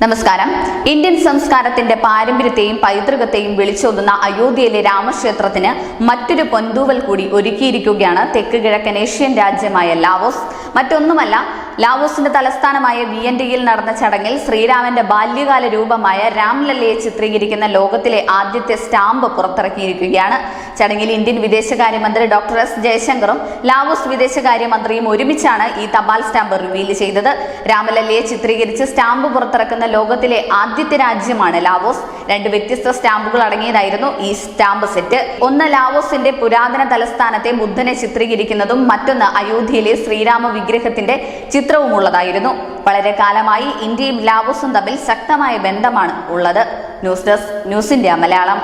നമസ്കാരം. ഇന്ത്യൻ സംസ്കാരത്തിന്റെ പാരമ്പര്യത്തെയും പൈതൃകത്തെയും വിളിച്ചോതുന്ന അയോധ്യയിലെ രാമക്ഷേത്രത്തിന് മറ്റൊരു പൊന്തൂവൽ കൂടി ഒരുക്കിയിരിക്കുകയാണ് തെക്ക് കിഴക്കൻ ഏഷ്യൻ രാജ്യമായ ലാവോസ്. മറ്റൊന്നുമല്ല ലാവോസിന്റെ തലസ്ഥാനമായ വിയന്റയിൽ നടന്ന ചടങ്ങിൽ ശ്രീരാമന്റെ ബാല്യകാല രൂപമായ രാംലല്ലയെ ചിത്രീകരിക്കുന്ന ലോകത്തിലെ ആദ്യത്തെ സ്റ്റാമ്പ് പുറത്തിറക്കിയിരിക്കുകയാണ്. ചടങ്ങിൽ ഇന്ത്യൻ വിദേശകാര്യമന്ത്രി ഡോക്ടർ എസ് ജയശങ്കറും ലാവോസ് വിദേശകാര്യമന്ത്രിയും ഒരുമിച്ചാണ് ഈ തപാൽ സ്റ്റാമ്പ് റിവീൽ ചെയ്തത്. രാമലല്ലയെ ചിത്രീകരിച്ച് സ്റ്റാമ്പ് പുറത്തിറക്കുന്ന ലോകത്തിലെ ആദ്യത്തെ രാജ്യമാണ് ലാവോസ്. രണ്ട് വ്യത്യസ്ത സ്റ്റാമ്പുകൾ അടങ്ങിയതായിരുന്നു ഈ സ്റ്റാമ്പ് സെറ്റ്. ഒന്ന് ലാവോസിന്റെ പുരാതന തലസ്ഥാനത്തെ ബുദ്ധനെ ചിത്രീകരിക്കുന്നതും മറ്റൊന്ന് അയോധ്യയിലെ ശ്രീരാമ വിഗ്രഹത്തിന്റെ ചിത്രവുമുള്ളതായിരുന്നു. വളരെ കാലമായി ഇന്ത്യയും ലാവോസും തമ്മിൽ ശക്തമായ ബന്ധമാണ് ഉള്ളത്. News desk news India Malayalam.